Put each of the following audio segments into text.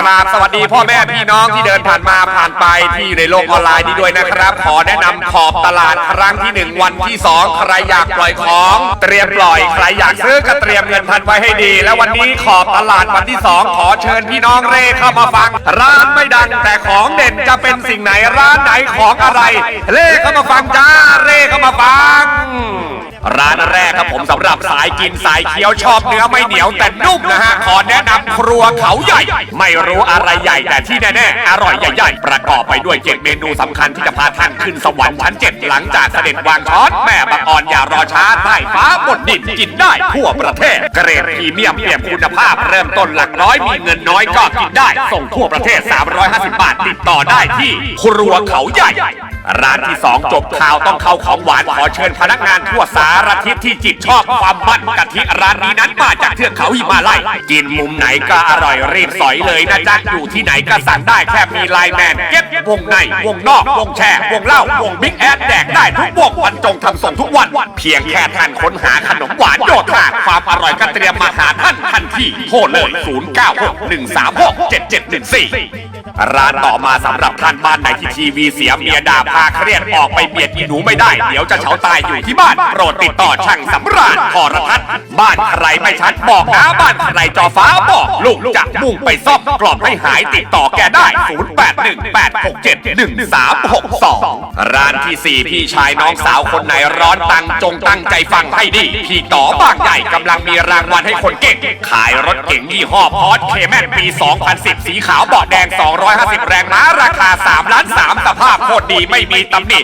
กราบสวัสดีพ่อแม่พี่น้องที่เดินผ่านมาผ่านไปที่ในโลกออนไลน์นี้ด้วยนะครับ ขอแนะนำขอบตลาดครั้งที่หนึ่งวันที่สองใครอยากปล่อยของ เตรียมปล่อยใครอยากซื้อก็เตรียมเงินทันไว้ให้ดี และวันนี้ขอบตลาดวันที่สองขอเชิญพี่น้องเร่เข้ามาฟัง ร้านไม่ดังแต่ของเด่นจะเป็นสิ่งไหนร้านไหนของอะไร เร่เข้ามาฟังจ้าเร่เข้ามาฟังร้านแรกครับผมสำหรับสายกินสายเคี้ยวชอบเนื้อไม่เหนียวแต่นุ่มนะฮะขอแนะนำครัวเขาใหญ่ ไม่รู้อะไรใหญ่แต่ที่แน่ๆ อร่อยใหญ่ๆ ประกอบไปด้วยเจ็ดเมนูสำคัญที่จะพาท่านขึ้นสวรรค์ชั้นเจ็ดหลังจากเสด็จวางช้อน แม่บังอ่อนอย่ารอช้าใต้ฟ้าบนดินกินได้ทั่วประเทศ เกรดพรีเมียมเปี่ยมคุณภาพ เริ่มต้นหลักร้อยมีเงินน้อยก็กินได้ ส่งทั่วประเทศ 350 บาทติดต่อได้ที่ ครัวเขาใหญ่ ร้านที่สองจบข่าวต้องเข้าของหวานขอเชิญพนักงานทั่วสารทิศที่จิตชอบความมันกะทิร้านนี้นั้นมาจากเทือกเขาหิมาลัยกินมุมไหนก็อร่อยรีบสอยเลยนะจ๊ะอยู่ที่ไหนก็สั่งได้แค่มีไลน์แมนเก็บวงใน วงนอก วงแช่วงเล่า วงบิ๊กแอดแดกได้ทุกวงบรรจงทำส่งทุกวัน เพียงแค่ท่านค้นหาขนมหวานโยธาความอร่อยก็เตรียมมาหาท่านทันทีโทรเลย 0961367714 ร้านต่อมาสำหรับท่านบ้านไหนที่ทีวีเสียเมียด่าพาเครียดออกไปเบียดอีหนูไม่ได้ เดี๋ยวจะเฉาตายอยู่ที่บ้าน โปรดติดต่อช่างสำราญพรทัศน์บ้านใครไม่ชัดบอกนะบ้านใครจอฟ้าบอกลูกจะมุ่งไปซ่อมกรอบให้หายติดต่อแกได้ 0818671362 ร้านที่ 4 พี่ชายน้องสาวคนไหนร้อนตังจงตั้งใจฟังให้ดี พี่ต่อบางใหญ่กำลังมีรางวัลให้คนเก่ง ขายรถเก่งยี่ห้อพอร์ตเคแมนปี 2010 สีขาวเบาะแดง250 แรงม้าราคา 3 ล้าน 3 สภาพโคตรดีไม่มีตำหนิ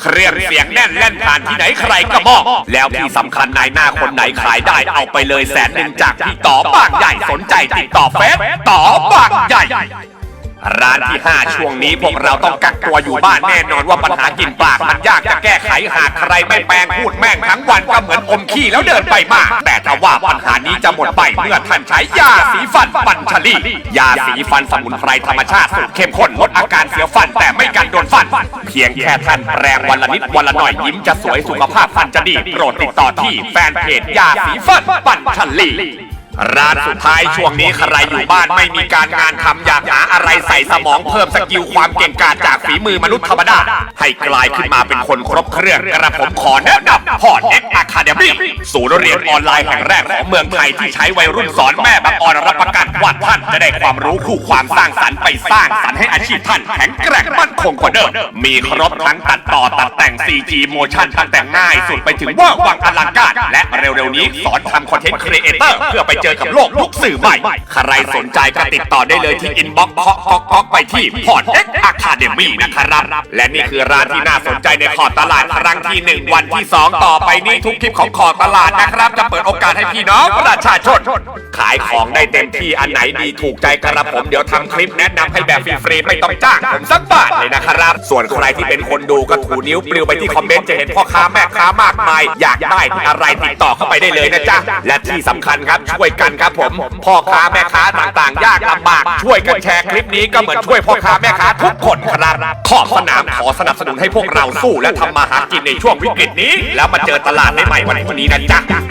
เครื่องเสียงแน่นแล่นผ่านที่ไหนใครก็มองแล้วที่สำคัญนายหน้าคนไหนขายได้เอาไปเลยแสนหนึ่งจากพี่ต่อบางใหญ่สนใจติดต่อเฟซต่อบางใหญ่ ร้านที่ 5 ช่วงนี้พวกเราต้องกักตัวอยู่บ้านแน่นอนว่าปัญหากินปากมันยากจะแก้ไขหากใครไม่แปลงพูดแม่งทั้งวันก็เหมือนอมขี้แล้วเดินไปมาแต่ถ้าว่าปัญหานี้จะหมดไปเมื่อท่านใช้ยาสีฟันปัญชลียาสีฟันสมุนไพรธรรมชาติสูตรเข้มข้นลดอาการเสียวฟันแต่ไม่กันโดนฟัน เพียงแค่ท่านแปรงวันละนิดวันละหน่อยยิ้มจะสวยสุขภาพฟันจะดีโปรดติดต่อที่แฟนเพจยาสีฟันปัญชลี ร้านสุดท้ายช่วงนี้ใครอยู่บ้านไม่มีการงานทำอยากหาอะไรใส่สมองเพิ่มสกิลความเก่งกาจจากฝีมือมนุษย์ธรรมดา ให้กลายขึ้นมาเป็นคนครบเครื่องกระผมขอแนะนำพอร์ตเอ็กอะคาเดมี่ศูนย์เรียนออนไลน์แห่งแรกของเมืองไทยที่ใช้วัยรุ่นสอนแม่บังออนรับปาท่านจะได้ความรู้คู่ความสร้างสรรค์ไปสร้างสรรค์ให้อาชีพท่านแข็งแกร่งมั่นคงกว่าเดิม มีครบทั้งตัดต่อตัดแต่ง 4G motion ตั้งแต่ง่ายสุดไปถึงว่าวังอลังการ และเร็วๆนี้สอนทำคอนเทนต์ครีเอเตอร์เพื่อไปเจอกับโลกยุคสื่อใหม่ ใครสนใจก็ติดต่อได้เลยที่อินบ็อกซ์เคาะเคาะเคาะไปที่พอร์ตเอ็กอะคาเดมี่นะครับ และนี่คือร้านที่น่าสนใจในขอบตลาดครั้งที่ 1 วันที่ 2 ต่อไปนี้ทุกคลิปของขอบตลาดนะครับ จะเปิดโอกาสให้พี่น้องประชาชนขายของได้เต็มที่อันไหนดีถูกใจกระผมเดี๋ยวทำคลิปแนะนำให้แบบฟรีๆไม่ต้องจ้างผมสักบาทเลยนะครับ ส่วนใครที่เป็นคนดูก็ถูนิ้วปลิวไปที่คอมเมนต์จะเห็นพ่อค้าแม่ค้ามากมาย อยากได้อะไรติดต่อเข้าไปได้เลยนะจ๊ะ และที่สำคัญครับช่วยกันครับผมพ่อค้าแม่ค้าต่างๆ ยากลำบาก ช่วยกันแชร์คลิปนี้ก็เหมือนช่วยพ่อค้าแม่ค้าทุกคนครับขอบสนามขอสนับสนุนให้พวกเราสู้และทำมาหากินในช่วงวิกฤตนี้ แล้วมาเจอตลาดใหม่ๆวันพรุ่งนี้นะจ๊ะ